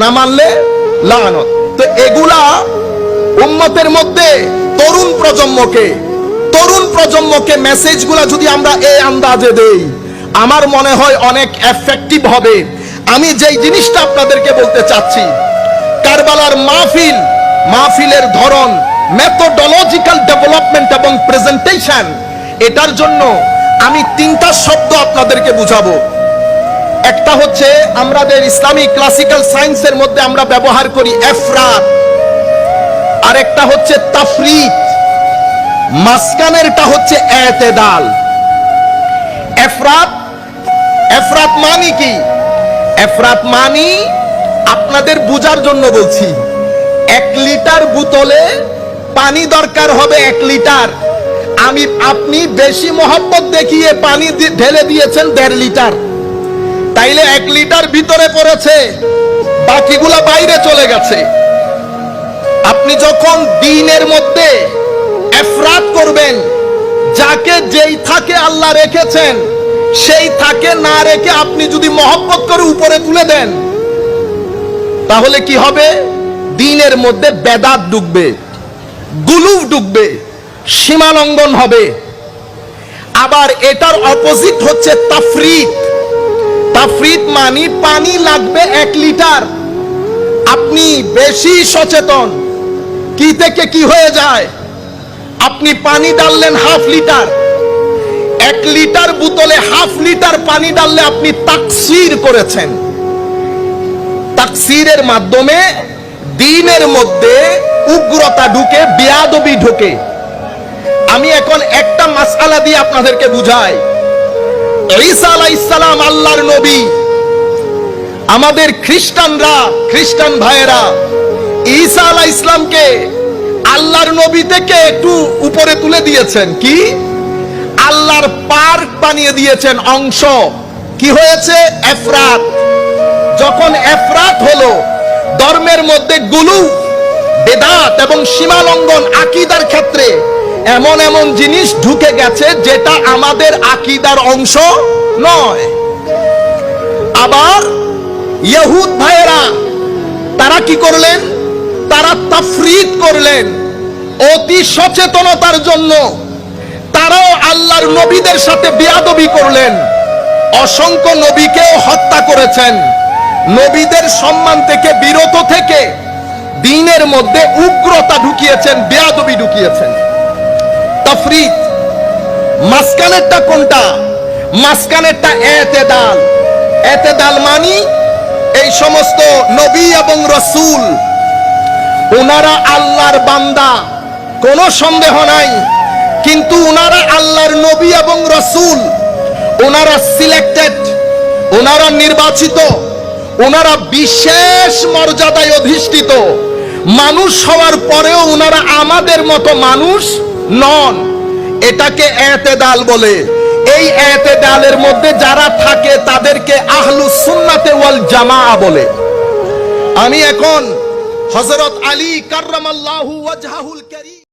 না মানলে লানত। তো এগুলা উম্মতের মধ্যে তরুণ প্রজন্মকে তরুণ প্রজন্মকে মেসেজগুলা যদি আমরা এই আন্দাজে দেই, আমার মনে হয় অনেক এফেক্টিভ হবে। আমি যেই জিনিসটা আপনাদেরকে বলতে চাচ্ছি, কারবালার মাহফিল, মাহফিলের ধরন মেথোডোলজিক্যাল ডেভেলপমেন্ট এবং প্রেজেন্টেশন এটার জন্য আমি তিনটা শব্দ আপনাদেরকে বুঝাবো। একটা হচ্ছে আমাদের ইসলামিক ক্লাসিক্যাল সায়েন্সের মধ্যে আমরা ব্যবহার করি এফরাত। আর একটা হচ্ছে তাফরিত মাসকানেরটা হচ্ছে এতেদাল। এফরাত এফরাত মানি কি? এফরাত মানি আপনাদের বুঝার জন্য বলছি, এক লিটার বোতলে পানি দরকার হবে এক লিটার। আমি, আপনি বেশি মহব্বত দেখিয়ে পানি ঢেলে দিয়েছেন দেড় লিটার। তাইলে এক লিটার ভিতরে পড়েছে। বাকিগুলা বাইরে চলে গেছে। আপনি যখন দিনের মধ্যে এফরাত করবেন, যাকে যেই থাকে আল্লাহ রেখেছেন, সেই থাকে না রেখে আপনি যদি মহব্বত করে উপরে তুলে দেন, তাহলে কি হবে? দিনের মধ্যে বেদাত ডুববে গুলুফ ডুববে, সীমালঙ্ঘন হবে। আবার এটার অপোজিট হচ্ছে তাফরিদ তাফরিদ মানি, পানি লাগবে এক লিটার। আপনি বেশি সচেতন। কি থেকে কি হয়ে যায়? আপনি পানি ডাললেন হাফ লিটার। এক লিটার বোতলে হাফ লিটার পানি ডাললে আপনি তাকসির করেছেন। তাকসিরের মাধ্যমে দিনের মধ্যে উগ্রতা ঢুকে, বিয়াদবি ঢুকে। আমি এখন একটা মাসআলা দিয়ে আপনাদেরকে বুঝাই। ঈসা আল্লাহর নবী। আমাদের খ্রিস্টানরা, খ্রিস্টান ভাইয়েরা, ঈসা আলাহ ইসলামকে আল্লাহর নবী থেকে একটু উপরে তুলে দিয়েছেন। কি? আল্লাহর পার্ক বানিয়ে দিয়েছেন অংশ। কি হয়েছে? এফরাত। যখন এফরাত হলো, ধর্মের মধ্যে গুলু, বেদাত এবং সীমালঙ্ঘন আকিদার ক্ষেত্রে এমন এমন জিনিস ঢুকে গেছে যেটা আমাদের আকিদার অংশ নয়। আবার ইহুদ ভাইয়েরা, তারা কি করলেন? তারা তাফরিদ করলেন অতি সচেতনতার জন্য। তারাও আল্লাহর নবীদের সাথে বিয়াদবি করলেন। অসংখ্য নবীকেও হত্যা করেছেন। নবীদের সম্মান থেকে, বিরত থেকে দিনের মধ্যে উগ্রতা ঢুকিয়েছেন, বেয়াদবি ঢুকিয়েছেন। কোনটা? এতেদাল। এতেদাল মানি এই সমস্ত নবী এবং রসুল। ওনারা আল্লাহর বান্দা। কোনো সন্দেহ নাই। কিন্তু ওনারা আল্লাহর নবী এবং রসুল। ওনারা সিলেক্টেড। ওনারা নির্বাচিত। ওনারা বিশেষ মর্যাদায় অধিষ্ঠিত। মানুষ হওয়ার পরেও ওনারা আমাদের মতো মানুষ নন। এটাকে এতেদাল বলে। এই এতেদালের মধ্যে যারা থাকে, তাদেরকে আহলু সুন্নাতে ওয়াল জামা বলে। আমি এখন হজরত আলী কার্রামাল্লাহু ওয়াজহাহুল কারীম